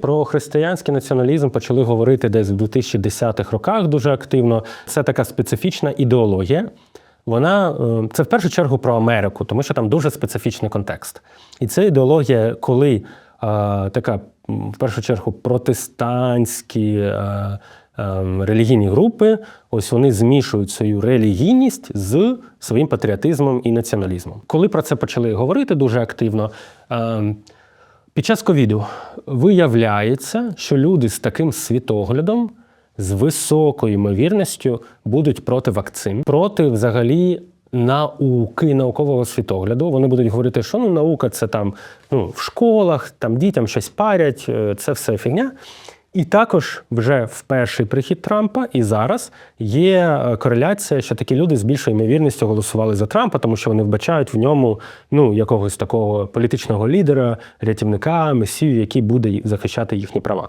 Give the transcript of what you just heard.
Про християнський націоналізм почали говорити десь в 2010-х роках дуже активно. Це така специфічна ідеологія. Вона е, це в першу чергу про Америку, тому що там дуже специфічний контекст. І це ідеологія, коли е, така в першу чергу протестантські е, е, релігійні групи, ось вони змішують свою релігійність з своїм патріотизмом і націоналізмом. Коли про це почали говорити дуже активно. е, під час ковіду виявляється, що люди з таким світоглядом з високою ймовірністю будуть проти вакцин, проти взагалі науки, наукового світогляду. Вони будуть говорити, що ну наука це там ну, в школах, там дітям щось парять, е, це все фігня. І також вже в перший прихід Трампа і зараз є е, кореляція, що такі люди з більшою ймовірністю голосували за Трампа, тому що вони вбачають в ньому ну якогось такого політичного лідера, рятівника, месію, який буде захищати їхні права.